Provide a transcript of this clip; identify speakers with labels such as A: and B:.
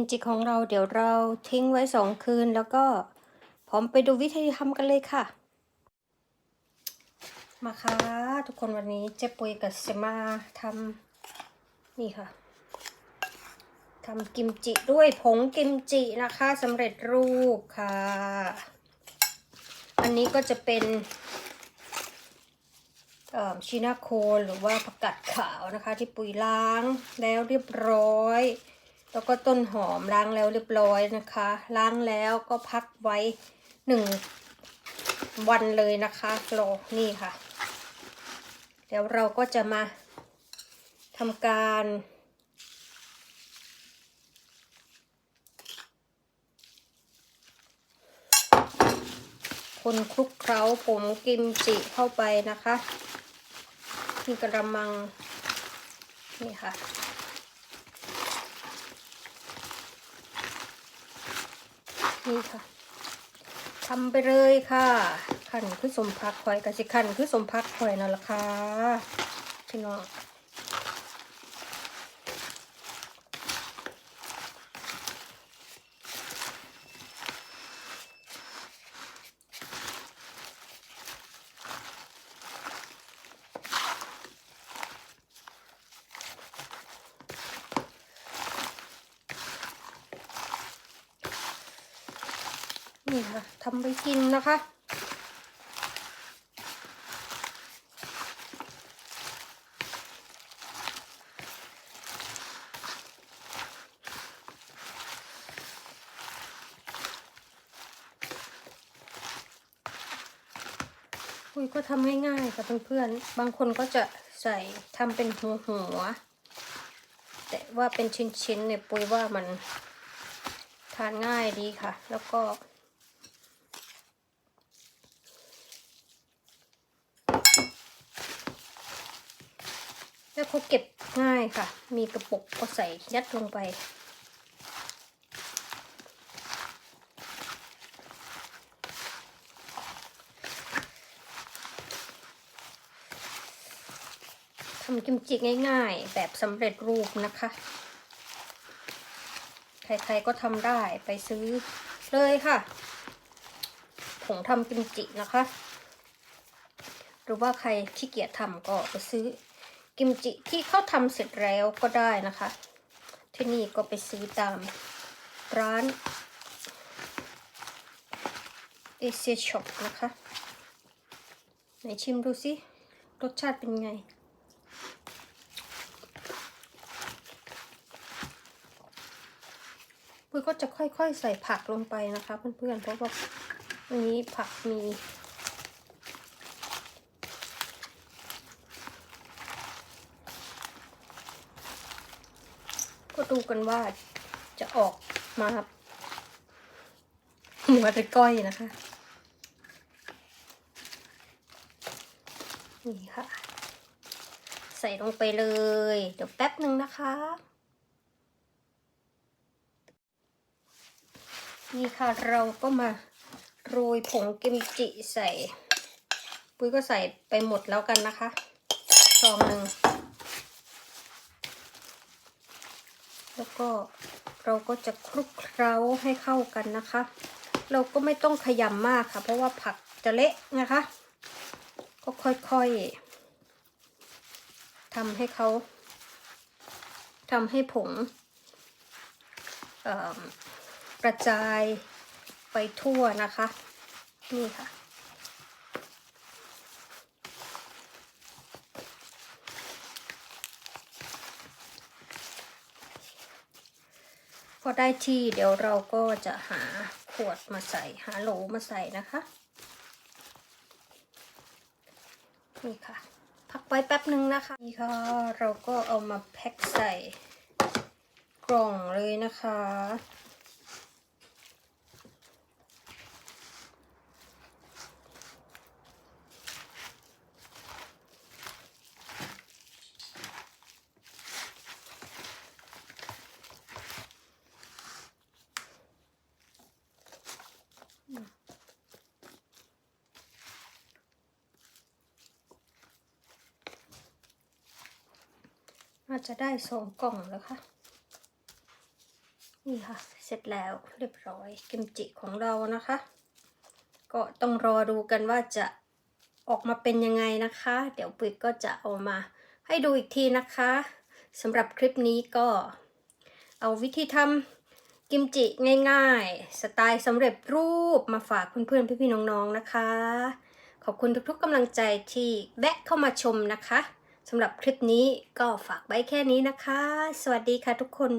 A: มจิของเราเดี๋ยวเราทิ้งไว้สองคืน แล้วก็พร้อมไปดูวิธีทำกันเลยค่ะ มาค่ะ ทุกคนวันนี้เจ๊ปุยกับเซมาทำนี่ค่ะทำกิมจิด้วยผงกิมจินะคะสำเร็จรูปค่ะ อันนี้ก็จะเป็นชินาโคนหรือว่าผักกาดขาวนะคะ ที่ปุ๋ยล้างแล้วเรียบร้อย แล้วก็ต้นหอมล้างแล้วเรียบร้อยนะคะ ล้างแล้วก็พักไว้หนึ่งวันเลยนะคะรอนี่ค่ะ เดี๋ยวเราก็จะมาทำการคนคลุกเคล้าผมกิมจิเข้าไปนะคะนี่กระมัง นี่ค่ะ นี่ค่ะทำไปเลยค่ะ ขันคือสมพักคอยกับสิขันคือสมพักคอยนั่นแหละค่ะพี่น้อง นี่ค่ะทำไปกินนะคะ คุยก็ทำง่ายๆค่ะเพื่อนๆ บางคนก็จะใส่ทำเป็นหัวหัวๆแต่ว่าเป็นชิ้นๆเนี่ยปุยว่ามันทานง่ายดีค่ะ แล้วก็ แล้วเขาเก็บง่ายค่ะ มีกระปุกก็ใส่ยัดลงไป ทำกิมจิง่ายๆ แบบสำเร็จรูปนะคะ ใครๆก็ทำได้ไปซื้อเลยค่ะ ผงทำกิมจินะคะ หรือว่าใครขี้เกียจทำก็ไปซื้อ กิมจิที่เขาทำเสร็จแล้วก็ได้นะคะ ที่นี่ก็ไปซื้อตามร้านเอเชียช็อปนะคะ ไหนชิมดูสิ รสชาติเป็นไง ปุ้ยก็จะค่อยๆใส่ผักลงไปนะคะเพื่อนๆ เพราะว่าอันนี้ผักมี ดูกันว่าจะออกมาหัวหรือก้อยนะคะ นี่ค่ะ ใส่ลงไปเลย เดี๋ยวแป๊บหนึ่งนะคะ นี่ค่ะเราก็มาโรยผงกิมจิใส่ ปุ้ยก็ใส่ไปหมดแล้วกันนะคะซองหนึ่ง แล้วก็เราก็จะคลุกเคล้าให้เข้ากันนะคะ เราก็ไม่ต้องขยำมากค่ะ เพราะว่าผักจะเละนะคะ ก็ค่อยๆทำให้เขาทำให้ผงกระจายไปทั่วนะคะ นี่ค่ะ อได้ที่เดี๋ยวเราก็จะหาขวดมาใส่ หาโหลมาใส่นะคะ นี่ค่ะ พักไว้แป๊บหนึ่งนะคะ นี่ค่ะ เราก็เอามาแพ็คใส่กล่องเลยนะคะ น่าจะได้สองกล่องแล้วค่ะ นี่ค่ะ เสร็จแล้วเรียบร้อยกิมจิของเรานะคะ ก็ต้องรอดูกันว่าจะออกมาเป็นยังไงนะคะ เดี๋ยวปุ๋ยก็จะเอามาให้ดูอีกทีนะคะสำหรับคลิปนี้ก็เอาวิธีทำกิมจิง่ายๆ สไตล์สำเร็จรูปมาฝากเพื่อนๆพี่ๆน้องๆนะคะ ขอบคุณทุกๆกำลังใจที่แวะเข้ามาชมนะคะ สำหรับคลิปนี้ก็ฝากไว้แค่นี้นะคะ สวัสดีค่ะทุกคน